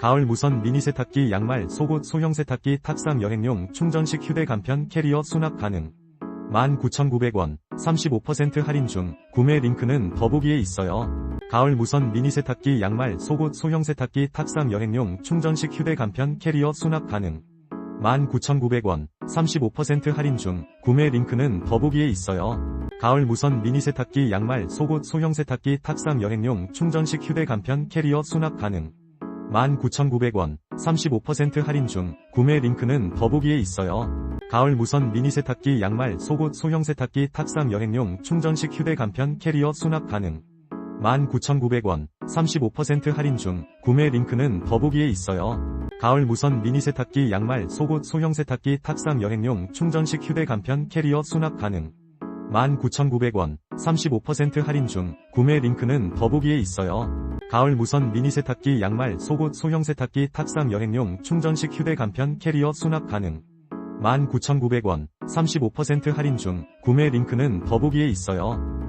가을 무선 미니 세탁기 양말 속옷 소형 세탁기 탁상 여행용 충전식 휴대 간편 캐리어 수납 가능 19,900원 35% 할인 중 구매 링크는 더보기에 있어요. 가을 무선 미니 세탁기 양말 속옷 소형 세탁기 탁상 여행용 충전식 휴대 간편 캐리어 수납 가능 19,900원 35% 할인 중 구매 링크는 더보기에 있어요. 가을 무선 미니 세탁기 양말 속옷 소형 세탁기 탁상 여행용 충전식 휴대 간편 캐리어 수납 가능 19,900원 35% 할인 중 구매 링크는 더보기에 있어요. 가을 무선 미니 세탁기 양말 속옷 소형 세탁기 탁상 여행용 충전식 휴대 간편 캐리어 수납 가능 19,900원 35% 할인 중 구매 링크는 더보기에 있어요. 가을 무선 미니 세탁기 양말 속옷 소형 세탁기 탁상 여행용 충전식 휴대 간편 캐리어 수납 가능 19,900원 35% 할인 중 구매 링크는 더보기에 있어요. 가을 무선 미니 세탁기 양말 속옷 소형 세탁기 탁상 여행용 충전식 휴대 간편 캐리어 수납 가능 19,900원 35% 할인 중 구매 링크는 더보기에 있어요.